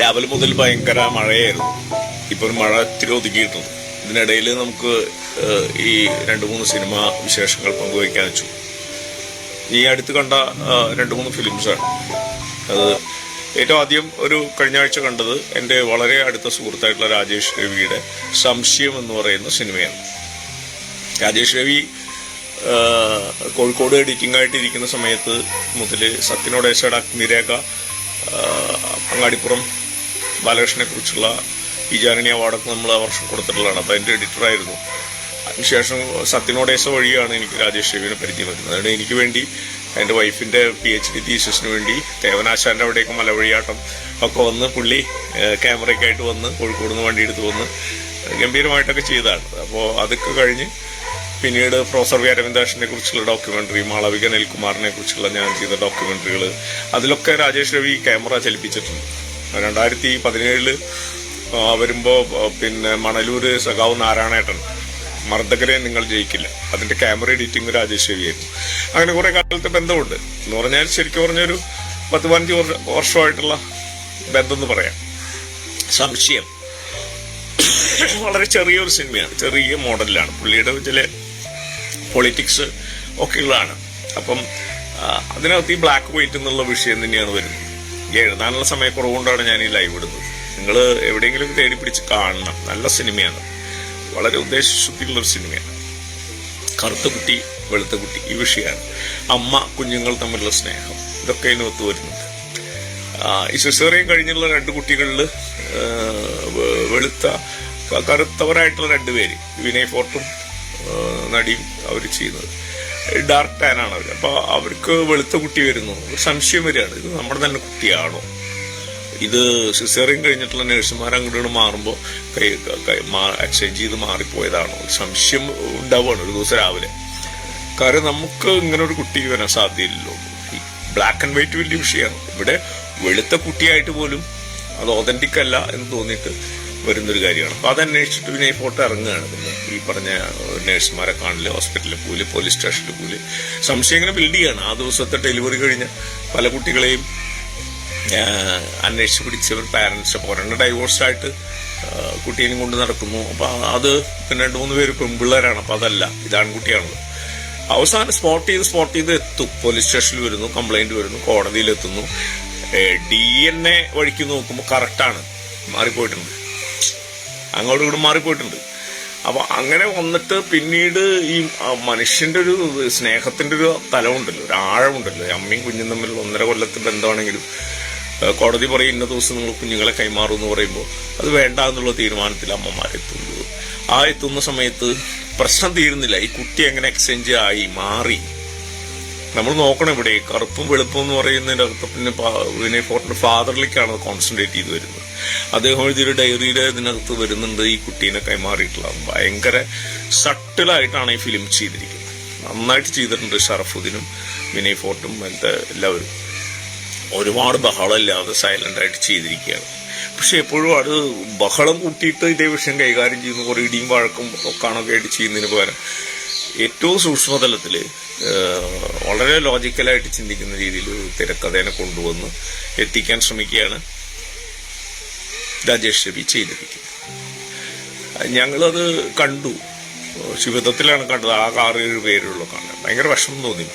രാവിലെ മുതൽ ഭയങ്കര മഴയായിരുന്നു. ഇപ്പൊ ഒരു മഴ ഇത്തിരി ഒതുക്കിയിട്ടുണ്ട് ഇതിനിടയിൽ നമുക്ക് ഈ രണ്ട് മൂന്ന് സിനിമ വിശേഷങ്ങൾ പങ്കുവയ്ക്കാൻ വെച്ചു. ഈ അടുത്ത് കണ്ട രണ്ട് മൂന്ന് ഫിലിംസാണ്. അത് ഏറ്റവും ആദ്യം ഒരു കഴിഞ്ഞ ആഴ്ച കണ്ടത് എന്റെ വളരെ അടുത്ത സുഹൃത്തായിട്ടുള്ള രാജേഷ് രവിയുടെ സംശയം എന്ന് പറയുന്ന സിനിമയാണ്. രാജേഷ് രവി കോഴിക്കോട് എഡിറ്റിംഗ് ആയിട്ട് ഇരിക്കുന്ന സമയത്ത് മുതൽ സത്യനോടേശയുടെ അഗ്നിരേഖ അങ്ങാടിപ്പുറം ബാലകൃഷ്ണനെ കുറിച്ചുള്ള വിചാരണി അവാർഡൊക്കെ നമ്മൾ ആ വർഷം കൊടുത്തിട്ടുള്ളതാണ്. അപ്പോൾ അതിന്റെ എഡിറ്ററായിരുന്നു അതിനുശേഷം സത്യനോടേശ വഴിയാണ് എനിക്ക് രാജേഷ് രവിനെ പരിചയം വരുന്നത് അതുകൊണ്ട് എനിക്ക് വേണ്ടി എന്റെ വൈഫിന്റെ പി എച്ച് ഡി തീസിന് വേണ്ടി തേവനാശാന്റെ അവിടേക്ക് മലവഴിയാട്ടം ഒക്കെ വന്ന് പുള്ളി ക്യാമറയൊക്കെ ആയിട്ട് വന്ന് കോഴിക്കോട് നിന്ന് വണ്ടി എടുത്ത് വന്ന് ഗംഭീരമായിട്ടൊക്കെ ചെയ്തതാണ് അപ്പോൾ അതൊക്കെ കഴിഞ്ഞ് പിന്നീട് പ്രൊഫസർ വി അരവിന്ദാഷിനെ കുറിച്ചുള്ള ഡോക്യുമെന്ററി മാളവിക നെൽകുമാറിനെ കുറിച്ചുള്ള ഞാൻ ചെയ്ത ഡോക്യുമെന്ററികൾ അതിലൊക്കെ രാജേഷ് രവി ക്യാമറ ചലിപ്പിച്ചിട്ടുണ്ട്. രണ്ടായിരത്തി പതിനേഴിൽ വരുമ്പോ പിന്നെ മണലൂര് സഖാവ് നാരായണേട്ടൻ മർദ്ദകരെ നിങ്ങൾ ജയിക്കില്ല. അതിന്റെ ക്യാമറ എഡിറ്റിംഗ് രാജേഷ് രവിയായിരുന്നു അങ്ങനെ കുറെ കാലത്തെ ബന്ധമുണ്ട്. എന്ന് പറഞ്ഞാൽ ശരിക്കും പറഞ്ഞൊരു പത്ത് പതിനഞ്ച് വർഷ- വർഷമായിട്ടുള്ള ബന്ധം എന്ന് പറയാം. സംശയം. വളരെ ചെറിയൊരു സിനിമയാണ്. ചെറിയ മോഡലിലാണ്. പുള്ളിയുടെ ചില പൊളിറ്റിക്സ് ഒക്കെ ഉള്ളതാണ് അപ്പം അതിനകത്ത് ഈ ബ്ലാക്ക് വൈറ്റ് എന്നുള്ള വിഷയം തന്നെയാണ് വരുന്നത്. എഴുതാനുള്ള സമയക്കുറവുകൊണ്ടാണ് ഞാൻ ഈ ലൈവ് ഇടുന്നത്. നിങ്ങൾ എവിടെയെങ്കിലും തേടി പിടിച്ച് കാണണം. നല്ല സിനിമയാണ്. വളരെ ഉദ്ദേശശുദ്ധിയുള്ള ഒരു സിനിമയാണ്. കറുത്ത കുട്ടി വെളുത്ത കുട്ടി ഈ വിഷയമാണ്. അമ്മ കുഞ്ഞുങ്ങൾ തമ്മിലുള്ള സ്നേഹം. ഇതൊക്കെ ഇതിനകത്ത് വരുന്നുണ്ട്. ആ, ഈ സിസേറിയൻ കഴിഞ്ഞുള്ള രണ്ട് കുട്ടികളിൽ വെളുത്ത കറുത്തവരായിട്ടുള്ള രണ്ടുപേര് വിനയ് ഫോർട്ടും നടിയും അവർ ചെയ്യുന്നത്. ഡാർക്ക് ടാൻ ആണ് അവർ അപ്പൊ അവർക്ക് വെളുത്ത കുട്ടി വരുന്നു. സംശയം വരികയാണ്. ഇത് നമ്മുടെ തന്നെ കുട്ടിയാണോ? ഇത് സിസേറിയൻ കഴിഞ്ഞിട്ടുള്ള നഴ്സുമാർ അങ്ങോട്ട് മാറുമ്പോൾ കൈ എക്സ്ചേഞ്ച് ചെയ്ത് മാറിപ്പോയതാണോ? സംശയം ഉണ്ടാവുകയാണ് ഒരു ദിവസം രാവിലെ. കാരണം നമുക്ക് ഇങ്ങനെ ഒരു കുട്ടി വരാൻ സാധ്യതയില്ലല്ലോ. ബ്ലാക്ക് ആൻഡ് വൈറ്റ് വലിയ വിഷയമാണ്. ഇവിടെ വെളുത്ത കുട്ടിയായിട്ട് പോലും അത് ഒതന്റിക് അല്ല എന്ന് തോന്നിയിട്ട് വരുന്നൊരു കാര്യമാണ്. അപ്പൊ അതന്വേഷിച്ചിട്ട് പിന്നെ ഈ ഫോട്ടോ ഇറങ്ങുകയാണ്. പിന്നെ ഈ പറഞ്ഞ നഴ്സുമാരെ കാണില്ല ഹോസ്പിറ്റലിൽ പോൽ പോലീസ് സ്റ്റേഷനിൽ പോൽ സംശയം ഇങ്ങനെ ബിൽഡ് ചെയ്യാണ്. ആ ദിവസത്തെ ഡെലിവറി കഴിഞ്ഞ പല കുട്ടികളെയും അന്വേഷിച്ച് പിടിച്ചവർ അപ്പോൾ ഒരെണ്ണം ഡൈവോഴ്സായിട്ട് കുട്ടീനെയും കൊണ്ട് നടക്കുന്നു. അപ്പൊ അത് പിന്നെ രണ്ട് മൂന്ന് പേര് പെൺപിള്ളേരാണ്. അപ്പൊ അതല്ല ഇത് ആൺകുട്ടിയാണല്ലോ അവസാനം സ്പോട്ട് ചെയ്ത് സ്പോട്ട് ചെയ്ത് എത്തും. പോലീസ് സ്റ്റേഷനിൽ വരുന്നു കംപ്ലൈന്റ് വരുന്നു കോടതിയിൽ എത്തുന്നു. ഡി എൻ എ വഴിക്ക് നോക്കുമ്പോൾ കറക്റ്റാണ് മാറിപ്പോയിട്ടുണ്ട്. അങ്ങോട്ടും ഇങ്ങോട്ടും മാറിപ്പോയിട്ടുണ്ട്. അപ്പൊ അങ്ങനെ വന്നിട്ട് പിന്നീട് ഈ മനുഷ്യന്റെ ഒരു സ്നേഹത്തിന്റെ ഒരു തലമുണ്ടല്ലോ ഒരു ആഴമുണ്ടല്ലോ. അമ്മയും കുഞ്ഞും തമ്മിൽ ഒന്നര കൊല്ലത്തെ ബന്ധമാണെങ്കിലും കോടതി പറയും ഇന്ന ദിവസം നിങ്ങൾ കുഞ്ഞുങ്ങളെ കൈമാറും എന്ന് പറയുമ്പോൾ അത് വേണ്ട എന്നുള്ള തീരുമാനത്തിൽ അമ്മമാരെത്തുന്നത് ആ എത്തുന്ന സമയത്ത് പ്രശ്നം തീരുന്നില്ല. ഈ കുട്ടി എങ്ങനെ എക്സ്ചേഞ്ച് ആയി മാറി നമ്മൾ നോക്കണം ഇവിടെ. കറുപ്പും വെളുപ്പും എന്ന് പറയുന്നതിന്റെ അകത്ത് പിന്നെ വിനയ് ഫോർട്ടിന്റെ ഫാദറിലേക്കാണ് കോൺസെൻട്രേറ്റ് ചെയ്ത് വരുന്നത്. അദ്ദേഹം എഴുതിയൊരു ഡയറിയിൽ ഇതിനകത്ത് വരുന്നുണ്ട്. ഈ കുട്ടീനെ കൈമാറിയിട്ടുള്ള ഭയങ്കര സട്ടിലായിട്ടാണ് ഈ ഫിലിം ചെയ്തിരിക്കുന്നത്. നന്നായിട്ട് ചെയ്തിട്ടുണ്ട് ഷറഫുദ്ദീനും വിനയ് ഫോർട്ടും അങ്ങനത്തെ എല്ലാവരും. ഒരുപാട് ബഹളമില്ലാതെ സൈലന്റ് ആയിട്ട് ചെയ്തിരിക്കുകയാണ്. പക്ഷെ എപ്പോഴും അത് ബഹളം കൂട്ടിയിട്ട് ഇതേ വിഷയം കൈകാര്യം ചെയ്യുന്ന കുറേ ഇടിയും വഴക്കും ഒക്കാണൊക്കെ ആയിട്ട് ചെയ്യുന്നതിന് പകരം ഏറ്റവും സൂക്ഷ്മതലത്തിൽ ഏഹ്, വളരെ ലോജിക്കലായിട്ട് ചിന്തിക്കുന്ന രീതിയിൽ തിരക്കഥേനെ കൊണ്ടുവന്ന് എത്തിക്കാൻ ശ്രമിക്കുകയാണ് രാജേഷ് രവി ചെയ്തിരിക്കുന്നത്. ഞങ്ങളത് കണ്ടു. ശിവിതത്തിലാണ് കണ്ടത്. ആ ആറ് പേരുള്ള കാണാൻ ഭയങ്കര വിഷമം തോന്നി.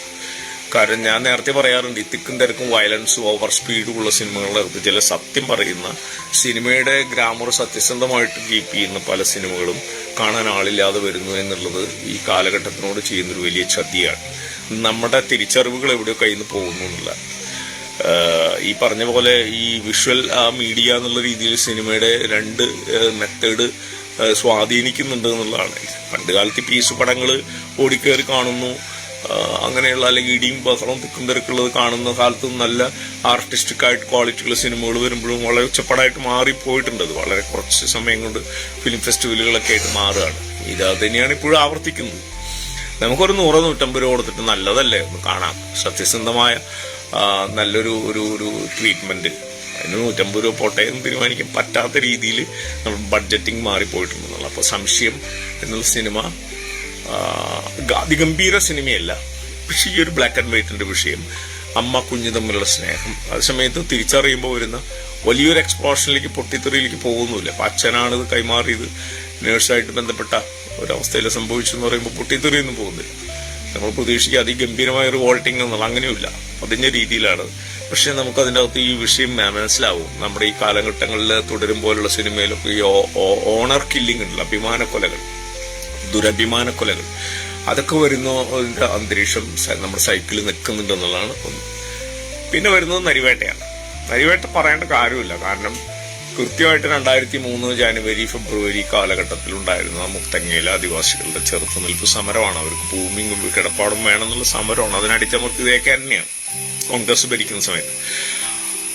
കാരണം ഞാൻ നേരത്തെ പറയാറുണ്ട് ഈ തിക്കും തിരക്കും വയലൻസും ഓവർ സ്പീഡും ഉള്ള സിനിമകളെടുത്ത് ചില സത്യം പറയുന്ന സിനിമയുടെ ഗ്രാമർ സത്യസന്ധമായിട്ട് കീപ്പ് ചെയ്യുന്ന പല സിനിമകളും കാണാൻ ആളില്ലാതെ വരുന്നു എന്നുള്ളത് ഈ കാലഘട്ടത്തിനോട് ചെയ്യുന്നൊരു വലിയ ചതിയാണ്. നമ്മുടെ തിരിച്ചറിവുകൾ എവിടെയോ കയ്യിൽ പോകുന്നു എന്നുള്ള. ഈ പറഞ്ഞ പോലെ ഈ വിഷ്വൽ ആ മീഡിയ എന്നുള്ള രീതിയിൽ സിനിമയുടെ രണ്ട് മെത്തേഡ് സ്വാധീനിക്കുന്നുണ്ട് എന്നുള്ളതാണ്. പണ്ട് കാലത്ത് പീസ് പടങ്ങൾ ഓടിക്കേറി കാണുന്നു. അങ്ങനെയുള്ള അല്ലെങ്കിൽ ഇടിയും ബഹളവും തിക്കും തിരക്കുള്ളത് കാണുന്ന കാലത്ത് നല്ല ആർട്ടിസ്റ്റിക് ക്വാളിറ്റിയുള്ള സിനിമകൾ വരുമ്പോഴും വളരെ ഒച്ചപ്പാടായിട്ട് മാറിപ്പോയിട്ടുണ്ട്. അത് വളരെ കുറച്ച് സമയം കൊണ്ട് ഫിലിം ഫെസ്റ്റിവലുകളൊക്കെ ആയിട്ട് മാറുകയാണ്. ഇത് തന്നെയാണ് ഇപ്പോഴും ആവർത്തിക്കുന്നത്. നമുക്കൊരു നൂറ് നൂറ്റമ്പത് രൂപ കൊടുത്തിട്ട് നല്ലതല്ലേ? ഒന്ന് കാണാം. സത്യസന്ധമായ നല്ലൊരു ഒരു ഒരു ട്രീറ്റ്മെന്റ് അതിന് നൂറ്റമ്പത് രൂപ പോട്ടെ എന്ന് തീരുമാനിക്കാൻ പറ്റാത്ത രീതിയിൽ നമ്മൾ ബഡ്ജറ്റിംഗ് മാറിപ്പോയിട്ടുണ്ടെന്നുള്ള അപ്പോൾ സംശയം എന്നുള്ള സിനിമ അതിഗംഭീര സിനിമയല്ല. പക്ഷെ ഈ ഒരു ബ്ലാക്ക് ആൻഡ് വൈറ്റിന്റെ വിഷയം അമ്മ കുഞ്ഞ് തമ്മിലുള്ള സ്നേഹം അതേസമയത്ത് തിരിച്ചറിയുമ്പോൾ വരുന്ന വലിയൊരു എക്സ്പ്ലോഷനിലേക്ക് പൊട്ടിത്തെറിയിലേക്ക് പോകുന്നില്ല അപ്പൊ അച്ഛനാണ് ഇത് കൈമാറിയത്. നേഴ്സായിട്ട് ബന്ധപ്പെട്ട ഒരവസ്ഥയിൽ സംഭവിച്ചു എന്ന് പറയുമ്പോൾ പൊട്ടിത്തെറിയൊന്നും പോകുന്നില്ല. നമ്മൾ പ്രതീക്ഷിക്കുക അതിഗംഭീരമായ ഒരു വോൾട്ടിംഗ് എന്നുള്ള അങ്ങനെയില്ല പതിഞ്ഞ രീതിയിലാണ്. പക്ഷെ നമുക്ക് അതിന്റെ അകത്ത് ഈ വിഷയം മനസ്സിലാവും. നമ്മുടെ ഈ കാലഘട്ടങ്ങളിൽ തുടരും പോലുള്ള സിനിമയിലൊക്കെ ഈ ഓണർ കില്ലിംഗ് ഉണ്ടല്ലോ അഭിമാന കൊലകൾ. ദുരഭിമാന കൊലകൾ. അതൊക്കെ വരുന്ന അന്തരീക്ഷം നമ്മുടെ സൈക്കിളിൽ നിൽക്കുന്നുണ്ട് എന്നുള്ളതാണ് ഒന്ന്. പിന്നെ വരുന്നത് നരിവേട്ടയാണ്. നരിവേട്ട പറയേണ്ട കാര്യമില്ല. കാരണം കൃത്യമായിട്ട് രണ്ടായിരത്തി മൂന്ന് ജാനുവരി ഫെബ്രുവരി കാലഘട്ടത്തിൽ ഉണ്ടായിരുന്ന മുക്തങ്ങയിലെ ആദിവാസികളുടെ ചെറുത്തുനിൽപ്പ് സമരമാണ്. അവർക്ക് ഭൂമിയും കിടപ്പാടും വേണമെന്നുള്ള സമരമാണ്. അതിനടിച്ചമർക്ക് ഇതേക്ക് തന്നെയാണ്. കോൺഗ്രസ് ഭരിക്കുന്ന സമയത്ത്.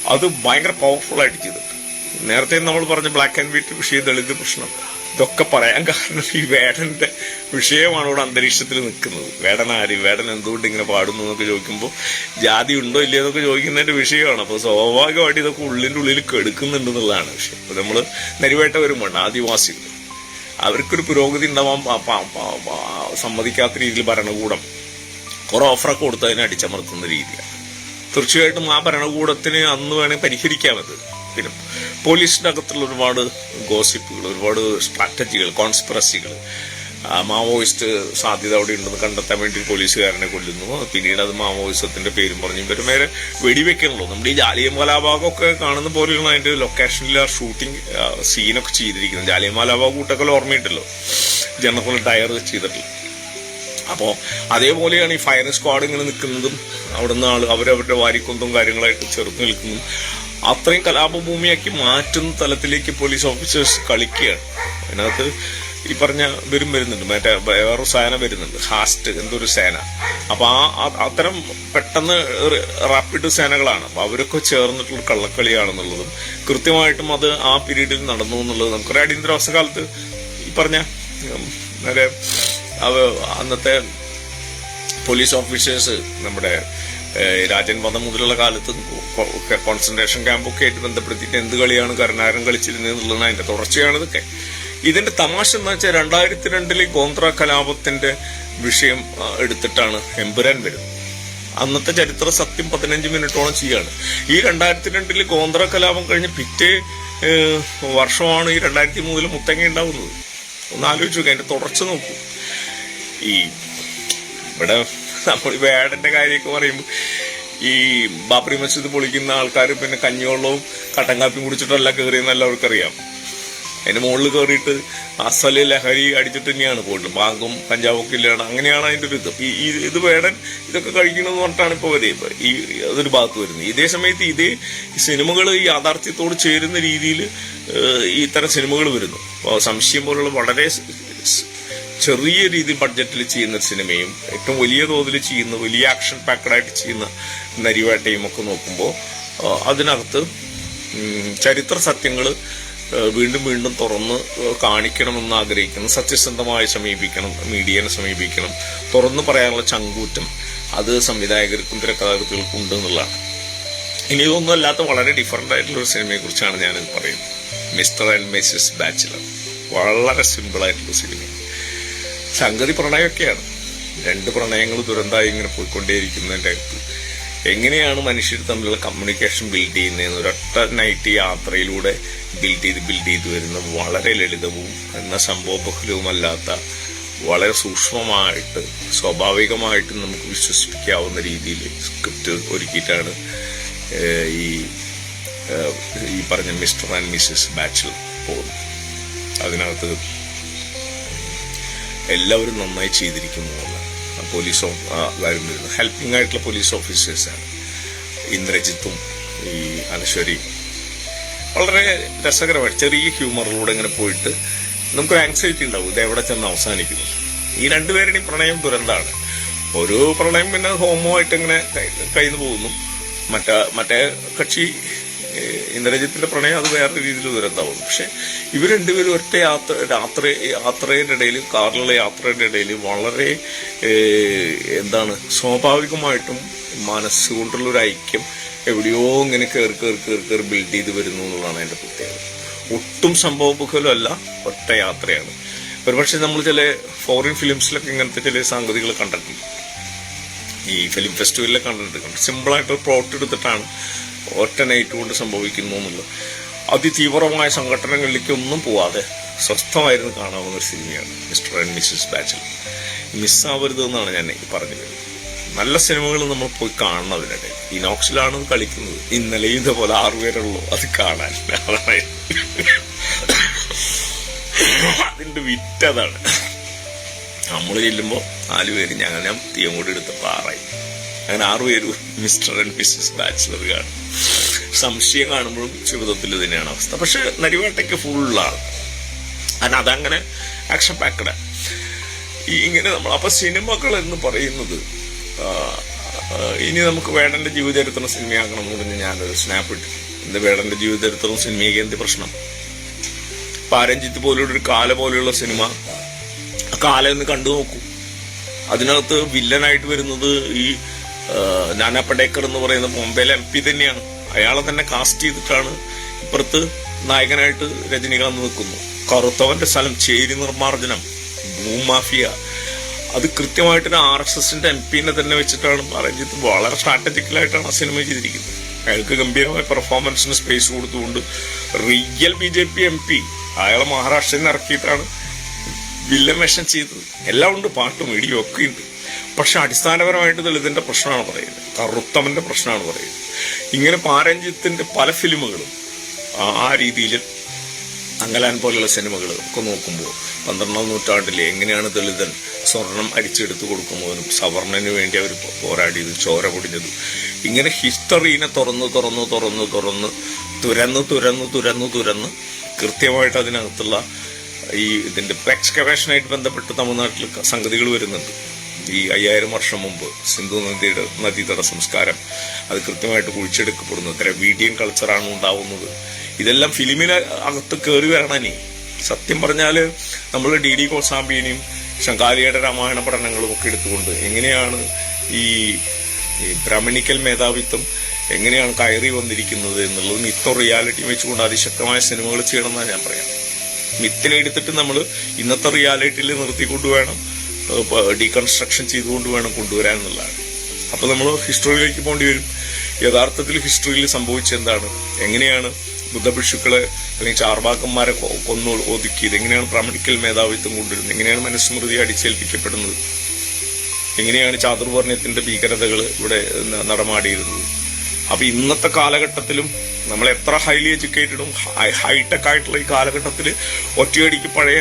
അത് ഭയങ്കര പവർഫുൾ ആയിട്ട് ചെയ്തിട്ടുണ്ട്. നേരത്തെ നമ്മൾ പറഞ്ഞ ബ്ലാക്ക് ആൻഡ് വൈറ്റ് വിഷയ ദളിത് പ്രശ്നം. ഇതൊക്കെ പറയാൻ കാരണം ഈ വേടന്റെ വിഷയമാണ് ഇവിടെ അന്തരീക്ഷത്തിൽ നിൽക്കുന്നത്. വേടൻ ആര്? വേടൻ എന്തുകൊണ്ട് ഇങ്ങനെ പാടുന്നു എന്നൊക്കെ ചോദിക്കുമ്പോൾ ജാതി ഉണ്ടോ ഇല്ലയോ എന്നൊക്കെ ചോദിക്കുന്നതിന്റെ വിഷയമാണ്. അപ്പോൾ സ്വാഭാവികമായിട്ട് ഇതൊക്കെ ഉള്ളിന്റെ ഉള്ളിൽ കെടുക്കുന്നുണ്ട് എന്നുള്ളതാണ് വിഷയം. അപ്പൊ നമ്മൾ നരിവേട്ട വരുമ്പോണ്ട് ആദിവാസികൾ. അവർക്കൊരു പുരോഗതി ഉണ്ടാവാൻ സമ്മതിക്കാത്ത രീതിയിൽ ഭരണകൂടം കുറെ ഓഫറൊക്കെ കൊടുത്ത് അതിനെ അടിച്ചമർത്തുന്ന രീതിയാണ്. തീർച്ചയായിട്ടും ആ ഭരണകൂടത്തിന് അന്ന് വേണമെങ്കിൽ പരിഹരിക്കാമത്. പിന്നെ പോലീസിന്റെ അകത്തുള്ള ഒരുപാട് ഗോസിപ്പുകൾ ഒരുപാട് സ്ട്രാറ്റജികൾ കോൺസ്പിറസികൾ. മാവോയിസ്റ്റ് സാധ്യത അവിടെ ഉണ്ടെന്ന് കണ്ടെത്താൻ വേണ്ടി പോലീസുകാരനെ കൊല്ലുന്നു. പിന്നീട് അത് മാവോയിസത്തിന്റെ പേരും പറഞ്ഞു ഇവർ നേരെ വെടിവെക്കണല്ലോ നമ്മുടെ ഈ ഒക്കെ കാണുന്ന പോലെയാണ് അതിന്റെ ലൊക്കേഷനിൽ ആ ഷൂട്ടിംഗ് സീനൊക്കെ ചെയ്തിരിക്കുന്നത്. ജാലിയം ഭാഗ് കൂട്ടൊക്കെ ഓർമ്മയിട്ടല്ലോ ജനറൽ ടയർ ചെയ്തിട്ടുള്ളത് അപ്പോൾ അതേപോലെയാണ് ഈ ഫയറിംഗ് സ്ക്വാഡ് ഇങ്ങനെ നിൽക്കുന്നതും അവിടുന്ന് ആൾ അവരവരുടെ വാരിക്കൊന്തും കാര്യങ്ങളായിട്ട് ചെറുത്ത് നിൽക്കുന്നതും. അത്രയും കലാപഭൂമിയാക്കി മാറ്റുന്ന തലത്തിലേക്ക് പോലീസ് ഓഫീസേഴ്സ് കളിക്കുകയാണ്. അതിനകത്ത് ഈ പറഞ്ഞ ഇവരും വരുന്നുണ്ട്. മറ്റേ വേറൊരു സേന വരുന്നുണ്ട്. ഹാസ്റ്റ് എന്തൊരു സേന. അപ്പൊ ആ അത്തരം പെട്ടെന്ന് റാപ്പിഡ് സേനകളാണ്. അപ്പൊ അവരൊക്കെ ചേർന്നിട്ടുള്ള കള്ളക്കളിയാണെന്നുള്ളതും കൃത്യമായിട്ടും അത് ആ പീരീഡിൽ നടന്നു എന്നുള്ളത് നമുക്കൊരു അടിയന്തരാവസ്ഥ കാലത്ത് ഈ പറഞ്ഞ നേരെ അന്നത്തെ പോലീസ് ഓഫീസേഴ്സ് നമ്മുടെ രാജൻ വധം മുതലുള്ള കാലത്ത് കോൺസെൻട്രേഷൻ ക്യാമ്പൊക്കെ ആയിട്ട് ബന്ധപ്പെടുത്തിയിട്ട് എന്ത് കളിയാണ് കരുണാകരൻ കളിച്ചിരുന്നത് എന്നുള്ളതാണ് അതിന്റെ തുടർച്ചയാണ് ഇതൊക്കെ. ഇതിന്റെ തമാശ എന്ന് വെച്ചാൽ രണ്ടായിരത്തി രണ്ടിലെ ഗോന്ത്ര കലാപത്തിന്റെ വിഷയം എടുത്തിട്ടാണ് എമ്പുരാൻ വരുന്നത്. അന്നത്തെ ചരിത്ര സത്യം പതിനഞ്ച് മിനിറ്റോളം ചെയ്യാണ്. ഈ രണ്ടായിരത്തി രണ്ടിൽ ഗോന്ത്ര കലാപം കഴിഞ്ഞ് പിറ്റേ വർഷമാണ് ഈ രണ്ടായിരത്തി മൂന്നിൽ മുത്തങ്ങ ഉണ്ടാവുന്നത്. ഒന്ന് ആലോചിച്ച് നോക്കുക അതിന്റെ തുടർച്ച നോക്കൂ. ഈ ഇവിടെ നമ്മൾ വേടന്റെ കാര്യമൊക്കെ പറയുമ്പോൾ ഈ ബാബറി മസ്ജിദ് പൊളിക്കുന്ന ആൾക്കാർ പിന്നെ കഞ്ഞിവെള്ളവും കട്ടൻ കുടിച്ചിട്ടല്ല കയറിയെന്ന് എല്ലാവർക്കും അറിയാം അതിന്റെ മുകളിൽ കയറിയിട്ട് അസൽ ലഹരി അടിച്ചിട്ട് തന്നെയാണ് പോയിട്ട് ബാങ്കും കഞ്ചാവും ഒക്കെ ഇല്ലാണ്. അങ്ങനെയാണ് അതിന്റെ ഒരു ഇത്. ഈ ഇത് വേടൻ ഇതൊക്കെ കഴിക്കണമെന്ന് പറഞ്ഞിട്ടാണ് ഇപ്പൊ വരെ ഈ അതൊരു ഭാഗത്ത് വരുന്നത്. ഇതേ സമയത്ത് ഇതേ സിനിമകൾ ഈ യാഥാർത്ഥ്യത്തോട് ചേരുന്ന രീതിയിൽ ഇത്തരം സിനിമകൾ വരുന്നു. സംശയം പോലുള്ള വളരെ ചെറിയ രീതിയിൽ ബഡ്ജറ്റിൽ ചെയ്യുന്ന സിനിമയും ഏറ്റവും വലിയ തോതിൽ ചെയ്യുന്ന വലിയ ആക്ഷൻ പാക്കഡായിട്ട് ചെയ്യുന്ന നരിവേട്ടയും ഒക്കെ നോക്കുമ്പോൾ അതിനകത്ത് ചരിത്ര സത്യങ്ങൾ വീണ്ടും വീണ്ടും തുറന്ന് കാണിക്കണമെന്ന് ആഗ്രഹിക്കണം സത്യസന്ധമായി സമീപിക്കണം മീഡിയനെ സമീപിക്കണം തുറന്നു പറയാനുള്ള ചങ്കൂറ്റം അത് സംവിധായകർക്കും തിരക്കഥാകൃത്തുകൾക്കും ഉണ്ട് എന്നുള്ളതാണ്. ഇനി ഇതൊന്നും അല്ലാത്ത വളരെ ഡിഫറെന്റ് ആയിട്ടുള്ള ഒരു സിനിമയെ കുറിച്ചാണ് ഞാൻ പറയുന്നത്. മിസ്റ്റർ ആൻഡ് മിസ്സസ് ബാച്ചിലർ വളരെ സിമ്പിൾ ആയിട്ടുള്ള സിനിമ സംഗതി പ്രണയമൊക്കെയാണ്. രണ്ട് പ്രണയങ്ങൾ ദുരന്തമായി ഇങ്ങനെ പോയിക്കൊണ്ടേയിരിക്കുന്നതിന്റെ അടുത്ത്. എങ്ങനെയാണ് മനുഷ്യർ തമ്മിലുള്ള കമ്മ്യൂണിക്കേഷൻ ബിൽഡ് ചെയ്യുന്നതെന്ന് ഒരൊറ്റ നൈറ്റ് യാത്രയിലൂടെ ബിൽഡ് ചെയ്ത് ബിൽഡ് ചെയ്ത് വരുന്ന വളരെ ലളിതവും എന്ന സംഭവബഹുലവുമല്ലാത്ത വളരെ സൂക്ഷ്മമായിട്ട് സ്വാഭാവികമായിട്ട് നമുക്ക് വിശ്വസിപ്പിക്കാവുന്ന രീതിയിൽ സ്ക്രിപ്റ്റ് ഒരുക്കിയിട്ടാണ് ഈ ഈ പറഞ്ഞ മിസ്റ്റർ ആൻഡ് മിസ്സസ് ബാച്ചിൽ പോകുന്നത്. അതിനകത്ത് എല്ലാവരും നന്നായി ചെയ്തിരിക്കുന്നു. ആ പോലീസ് വരുന്നിരുന്നു. ഹെൽപ്പിംഗ് ആയിട്ടുള്ള പോലീസ് ഓഫീസേഴ്സാണ് ഇന്ദ്രജിത്തും ഈ അനശ്വരിയും വളരെ രസകരമായി ചെറിയ ഹ്യൂമറിലൂടെ ഇങ്ങനെ പോയിട്ട് നമുക്ക് ആങ്സൈറ്റി ഉണ്ടാവും. ഇത് എവിടെ ചെന്ന് അവസാനിക്കുന്നു? ഈ രണ്ടുപേരുടെയും പ്രണയം ദുരന്താണ് ഒരു പ്രണയം പിന്നെ ഹോമോ ആയിട്ട് ഇങ്ങനെ കയ്യിൽ പോകുന്നു. മറ്റേ മറ്റേ കക്ഷി ഇന്ദ്രജിത്തിന്റെ പ്രണയം അത് വേറെ രീതിയിൽ ദുരന്തമാവും പക്ഷെ ഇവർ രണ്ടുപേരും ഒറ്റ യാത്ര രാത്ര യാത്രയുടെ ഇടയിൽ കാറിലുള്ള യാത്രയുടെ ഇടയിൽ വളരെ എന്താണ് സ്വാഭാവികമായിട്ടും മനസ്സുകൊണ്ടുള്ള ഒരു ഐക്യം എവിടെയോ ഇങ്ങനെ കയറി കയറി കയറി കയറി ബിൽഡ് ചെയ്ത് വരുന്നു എന്നുള്ളതാണ് അതിന്റെ പ്രത്യേകത. ഒട്ടും സംഭവബുഖലല്ല ഒറ്റ യാത്രയാണ്. ഒരുപക്ഷെ നമ്മൾ ചില ഫോറിൻ ഫിലിംസിലൊക്കെ ഇങ്ങനത്തെ ചില സംഗതികൾ കണ്ടിട്ടുണ്ട്. ഈ ഫിലിം ഫെസ്റ്റിവലിലെ കണ്ടിട്ടുണ്ട്. സിമ്പിളായിട്ട് പ്ലോട്ട് എടുത്തിട്ടാണ് ഒറ്റ നൈറ്റ് കൊണ്ട് സംഭവിക്കുന്നു എന്നുള്ളത് അതിതീവ്രമായ സംഘടനകളിലേക്ക് ഒന്നും പോവാതെ സ്വസ്ഥമായിരുന്നു കാണാവുന്ന ഒരു സിനിമയാണ് മിസ്റ്റർ ആൻഡ് മിസ്സിസ് ബാച്ചൽ. മിസ്സാവരുത് എന്നാണ് ഞാൻ പറഞ്ഞു വരുന്നത് നല്ല സിനിമകൾ നമ്മൾ പോയി കാണണം അതിനിടെ ഇനോക്സിലാണ് കളിക്കുന്നത്. ഇന്നലെ ഇതേപോലെ ആറുപേരുള്ളൂ അത് കാണാൻ. അതിന്റെ വിറ്റതാണ്. നമ്മൾ ചെല്ലുമ്പോൾ നാലുപേര് ഞങ്ങൾ ഞാൻ തീയം കൂടി എടുത്ത് ആറായി അങ്ങനെ ആറു പേര് മിസ്റ്റർ ആൻഡ് മിസ്സസ് ബാച്ചിലർ കാണും. സംശയം കാണുമ്പോഴും ജീവിതത്തിൽ തന്നെയാണ് അവസ്ഥ. പക്ഷെ നരിവേട്ടയ്ക്ക് ഫുള്ളാണ് കാരണം അതങ്ങനെ ആക്ഷൻ പാക്കഡ് ഈ ഇങ്ങനെ നമ്മൾ അപ്പൊ സിനിമകൾ എന്ന് പറയുന്നത് ഇനി നമുക്ക് വേടന്റെ ജീവചരിത്രം സിനിമയാക്കണം എന്ന് പറഞ്ഞ് ഞാനൊരു സ്നാപ്പ് ഇട്ടു. എന്ത് വേടന്റെ ജീവിതചരിത്രവും സിനിമയ്ക്ക് എന്ത് പ്രശ്നം? പാരഞ്ജിത്ത് പോലുള്ള ഒരു കാല പോലെയുള്ള സിനിമ കാലം ഒന്ന് കണ്ടു നോക്കൂ. അതിനകത്ത് വില്ലനായിട്ട് വരുന്നത് ഈ നാനാ പടേക്കർ എന്ന് പറയുന്ന ബോംബെയിലെ എം പി തന്നെയാണ്. അയാളെ തന്നെ കാസ്റ്റ് ചെയ്തിട്ടാണ് ഇപ്പുറത്ത് നായകനായിട്ട് രജനീകാന്ത് നിൽക്കുന്നു. കറുത്തവന്റെ സ്ഥലം ചേരി നിർമ്മാർജനം ഭൂമാഫിയ. അത് കൃത്യമായിട്ട് ആർ എസ് എസിന്റെ എം പിനെ തന്നെ വെച്ചിട്ടാണ് രഞ്ജിത്ത് വളരെ സ്ട്രാറ്റജിക്കലായിട്ടാണ് ആ സിനിമ ചെയ്തിരിക്കുന്നത്. അയാൾക്ക് ഗംഭീരമായ പെർഫോമൻസിന് സ്പേസ് കൊടുത്തുകൊണ്ട് real B J P M P അയാളെ മഹാരാഷ്ട്രയിൽ നിന്ന് ഇറക്കിയിട്ടാണ് വില്ലൻ വേഷം ചെയ്തത്. എല്ലാം ഉണ്ട് പാട്ടും ഇടിയും ഒക്കെ ഉണ്ട്. പക്ഷെ അടിസ്ഥാനപരമായിട്ട് ദളിതിന്റെ പ്രശ്നമാണ് പറയുന്നത്. കറുത്തമന്റെ പ്രശ്നമാണ് പറയുന്നത്. ഇങ്ങനെ പാരഞ്ജിത്തിന്റെ പല ഫിലിമുകളും ആ- രീതിയിൽ അങ്കലാൻ പോലുള്ള സിനിമകൾ ഒക്കെ നോക്കുമ്പോൾ പന്ത്രണ്ടാം നൂറ്റാണ്ടിൽ എങ്ങനെയാണ് ദളിതൻ സ്വർണം അടിച്ചെടുത്ത് കൊടുക്കുന്നതിനും സവർണന് വേണ്ടി അവർ പോരാടിയത് ചോര പൊടിഞ്ഞതും ഇങ്ങനെ ഹിസ്റ്ററിനെ തുറന്ന് തുറന്ന് തുറന്ന് തുറന്ന് തുരന്ന് തുരന്ന് തുരന്ന് തുരന്ന് കൃത്യമായിട്ട് അതിനകത്തുള്ള ഈ ഇതിന്റെ എക്സ്കവേഷനായിട്ട് ബന്ധപ്പെട്ട് തമിഴ്നാട്ടിൽ സംഗതികൾ വരുന്നുണ്ട്. ഈ അയ്യായിരം വർഷം മുമ്പ് സിന്ധു നദിയുടെ നദീതട സംസ്കാരം അത് കൃത്യമായിട്ട് കുഴിച്ചെടുക്കപ്പെടുന്നു ദ്രവീഡിയൻ കൾച്ചറാണ് ഉണ്ടാവുന്നത്. ഇതെല്ലാം ഫിലിമിന് അകത്ത് കയറി വരണനി സത്യം പറഞ്ഞാൽ നമ്മൾ ഡി ഡി കോസാമ്പിനെയും ശങ്കാലിയുടെ രാമായണ പഠനങ്ങളും ഒക്കെ എടുത്തുകൊണ്ട് എങ്ങനെയാണ് ഈ ബ്രാഹ്മണിക്കൽ മേധാവിത്വം എങ്ങനെയാണ് കയറി വന്നിരിക്കുന്നത് എന്നുള്ളത് മിത്തോ റിയാലിറ്റി വെച്ചുകൊണ്ട് അതിശക്തമായ സിനിമകൾ ചെയ്യണമെന്നാണ് ഞാൻ പറയാം മിത്തിനെ എടുത്തിട്ട് നമ്മൾ ഇന്നത്തെ റിയാലിറ്റിയിൽ നിർത്തിക്കൊണ്ട് വേണം ഡീകൺസ്ട്രക്ഷൻ ചെയ്തുകൊണ്ട് വേണം കൊണ്ടുവരാൻ എന്നുള്ളതാണ്. അപ്പൊ നമ്മൾ ഹിസ്റ്ററിയിലേക്ക് പോകേണ്ടി വരും. യഥാർത്ഥത്തിൽ ഹിസ്റ്ററിയിൽ സംഭവിച്ചെന്താണ് എങ്ങനെയാണ് ബുദ്ധഭിക്ഷുക്കളെ അല്ലെങ്കിൽ ചാർവാക്കന്മാരെ കൊന്നു ഒതുക്കിയത്? എങ്ങനെയാണ് പ്രാമണിക്കൽ മേധാവിത്വം കൊണ്ടുവരുന്നത്? എങ്ങനെയാണ് മനുസ്മൃതി അടിച്ചേൽപ്പിക്കപ്പെടുന്നത്? എങ്ങനെയാണ് ചാതുർവർണയത്തിന്റെ ഭീകരതകൾ ഇവിടെ നടമാടിയിരുന്നത്? അപ്പൊ ഇന്നത്തെ കാലഘട്ടത്തിലും നമ്മൾ എത്ര ഹൈലി എഡ്യൂക്കേറ്റഡും ഹൈടെക് ആയിട്ടുള്ള ഈ കാലഘട്ടത്തിൽ ഒറ്റയടിക്ക് പഴയ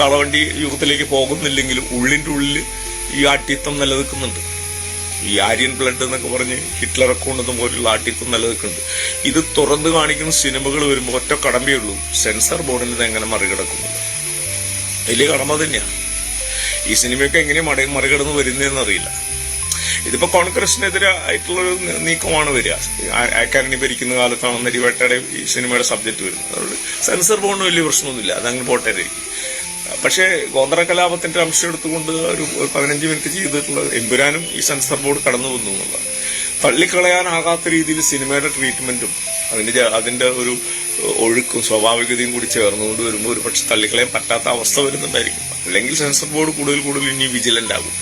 കളവണ്ടി യുഗത്തിലേക്ക് പോകുന്നില്ലെങ്കിലും ഉള്ളിന്റെ ഉള്ളിൽ ഈ ആട്ടിത്വം നിലനിൽക്കുന്നുണ്ട്. ഈ ആര്യൻ ബ്ലഡ് എന്നൊക്കെ പറഞ്ഞ് ഹിറ്റ്ലർ കൊണ്ടതും പോലുള്ള ആട്ടിത്വം നിലനിൽക്കുന്നുണ്ട്. ഇത് തുറന്നു കാണിക്കുന്ന സിനിമകൾ വരുമ്പോൾ ഒറ്റ കടമ്പയേ ഉള്ളൂ. സെൻസർ ബോർഡിൽ ഇത് എങ്ങനെ മറികടക്കുന്നുണ്ട് വലിയ കടമ തന്നെയാണ് ഈ സിനിമയൊക്കെ എങ്ങനെ മറി മറികടന്ന് വരുന്നതെന്ന് അറിയില്ല. ഇതിപ്പോ കോൺഗ്രസിനെതിരെ ആയിട്ടുള്ള ഒരു നീക്കമാണ് വരിക. അക്കാദമി ഭരിക്കുന്ന കാലത്താണ് നരിവേട്ടയുടെ ഈ സിനിമയുടെ സബ്ജക്ട് വരുന്നത്. അതുകൊണ്ട് സെൻസർ ബോർഡിന് വലിയ പ്രശ്നമൊന്നുമില്ല. അതങ്ങനെ പോട്ടെ ആയിരിക്കും പക്ഷേ ഗോന്തറ കലാപത്തിന്റെ അംശം എടുത്തുകൊണ്ട് ഒരു പതിനഞ്ച് മിനിറ്റ് ചെയ്തിട്ടുള്ള എമ്പുരാനും ഈ സെൻസർ ബോർഡ് കടന്നു വന്നു എന്നുള്ളത് തള്ളിക്കളയാനാകാത്ത രീതിയിൽ സിനിമയുടെ ട്രീറ്റ്മെന്റും അതിന്റെ അതിന്റെ ഒരു ഒഴുക്കും സ്വാഭാവികതയും കൂടി ചേർന്നുകൊണ്ട് വരുമ്പോൾ ഒരു പക്ഷെ തള്ളിക്കളയാൻ പറ്റാത്ത അവസ്ഥ വരുന്നുണ്ടായിരിക്കും. അല്ലെങ്കിൽ സെൻസർ ബോർഡ് കൂടുതൽ കൂടുതൽ ഇനി വിജിലന്റ് ആകും.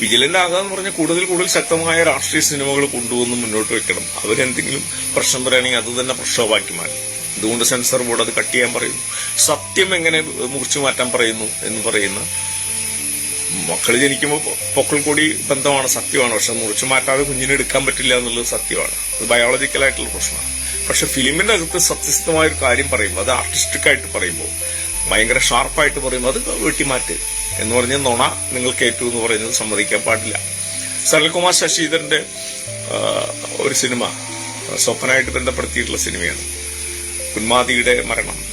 വിജിലന്റ് ആകാന്ന് പറഞ്ഞാൽ കൂടുതൽ കൂടുതൽ ശക്തമായ രാഷ്ട്രീയ സിനിമകൾ കൊണ്ടുവന്ന് മുന്നോട്ട് വെക്കണം. അവരെന്തെങ്കിലും പ്രശ്നം പറയുകയാണെങ്കിൽ അത് തന്നെ പ്രക്ഷോഭമാക്കി മാറ്റും. ഇതുകൊണ്ട് സെൻസർ ബോർഡ് അത് കട്ട് ചെയ്യാൻ പറയുന്നു. സത്യം എങ്ങനെ മുറിച്ചു മാറ്റാൻ പറയുന്നു എന്ന് പറയുന്ന മക്കൾ ജനിക്കുമ്പോൾ പൊക്കൾ കൂടി ബന്ധമാണ് സത്യമാണ്. പക്ഷെ മുറിച്ചു മാറ്റാതെ കുഞ്ഞിനെ എടുക്കാൻ പറ്റില്ല എന്നുള്ളത് സത്യമാണ്. അത് ബയോളജിക്കലായിട്ടുള്ള പ്രശ്നമാണ്. പക്ഷെ ഫിലിമിന്റെ അകത്ത് സത്യസന്ധമായ ഒരു കാര്യം പറയുമ്പോൾ അത് ആർട്ടിസ്റ്റിക് ആയിട്ട് പറയുമ്പോൾ ഭയങ്കര ഷാർപ്പായിട്ട് പറയുമ്പോൾ അത് വെട്ടിമാറ്റ് എന്ന് പറഞ്ഞ നുണ നിങ്ങൾക്ക് ഏറ്റവും എന്ന് പറയുന്നത് സമ്മതിക്കാൻ പാടില്ല. സരൽകുമാർ ശശിധരന്റെ ഒരു സിനിമ സ്വപ്നമായിട്ട് ബന്ധപ്പെടുത്തിയിട്ടുള്ള സിനിമയാണ്. ഉന്മാദിയുടെ മരണം.